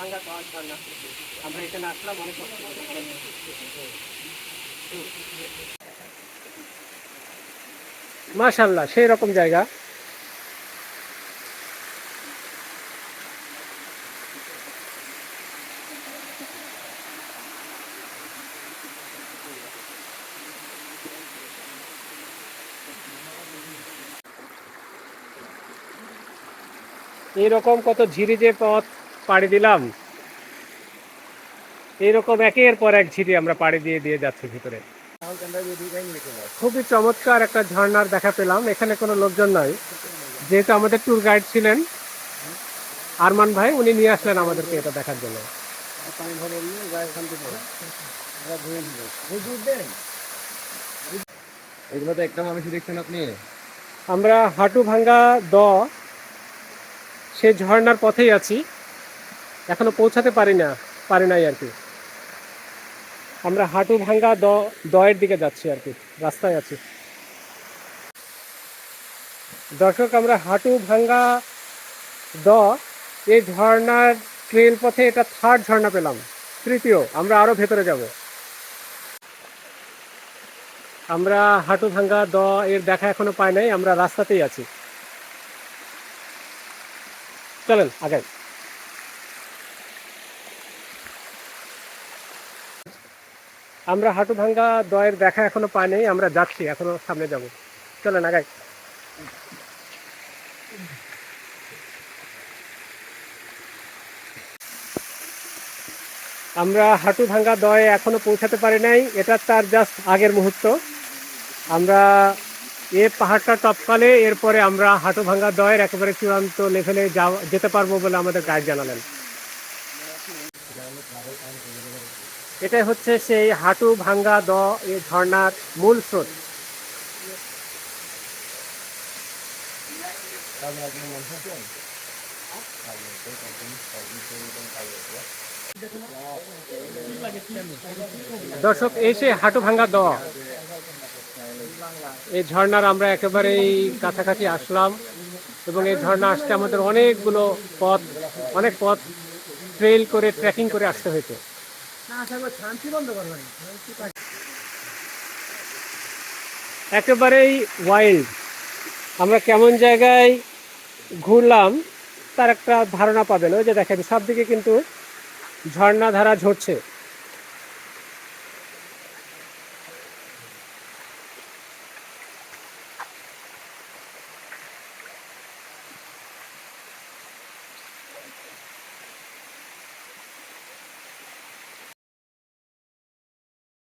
ভাঙ্গা পাওয়ার ঝর্ণা আমরা এখানে মাশাল্লাহ সেই রকম জায়গা। এইরকম কত ঝিরি যে পথ। পাড়ি দিলাম। এইরকম একের পর এক ঝিরি আমরা পাড়ি দিয়ে দিয়ে যাচ্ছি ভিতরে। খুবই চমৎকার একটা ঝর্ণার দেখা পেলাম। এখানে কোনো লোকজন নাই। যেহেতু আমাদের ট্যুর গাইড ছিলেন আরমান ভাই উনি নিয়ে আসলেন আমাদেরকে এটা দেখার জন্য। এগুলো তো একটা মানুষই দেখছেন আপনি। আমরা হাঁটু ভাঙ্গা দ সে ঝর্ণার পথেই আছি। এখনও পৌঁছাতে পারি না, পারি নাই আর কি। আমরা হাঁটু ভাঙ্গা দ, দয়ের দিকে যাচ্ছি আর কি, রাস্তায় আছি। দর্শক, আমরা হাঁটু ভাঙ্গা দ, এই ঝর্ণার ট্রেল পথে এটা থার্ড ঝর্ণা পেলাম, তৃতীয়, আমরা আরও ভেতরে যাব। আমরা হাঁটু ভাঙ্গা দ এর দেখা এখনও পাই নাই, আমরা রাস্তাতেই আছি। চলেন, আগাই। আমরা হাঁটু ভাঙ্গা দয়ের দেখা এখনও পাই আমরা যাচ্ছি, এখনও সামনে যাব। চলেন, আগাই। আমরা হাঁটু ভাঙ্গা দয়ে এখনও পৌঁছাতে পারি নাই, এটা তার জাস্ট আগের মুহূর্ত। আমরা এ পাহাড়টা টপকালে এরপরে আমরা হাঁটু ভাঙ্গা দয়ের একেবারে চূড়ান্ত লেভেলে যেতে পারব বলে আমাদের গাইড জানালেন। এটাই হচ্ছে সেই হাঁটু ভাঙ্গা দ, এই ঝর্ণার মূল স্রোত। দর্শক, এই সে হাঁটু ভাঙ্গা দ, এই ঝর্ণার আমরা একেবারেই কাছাকাছি আসলাম এবং এই ঝর্ণা আসতে আমাদের অনেকগুলো পথ, অনেক পথ ট্রেল করে ট্রেকিং করে আসতে হয়েছে। একেবারেই ওয়াইল্ড আমরা কেমন জায়গায় ঘুরলাম তার একটা ধারণা পাবেন। ওই যে দেখেন সব দিকে কিন্তু ঝর্ণাধারা ঝরছে।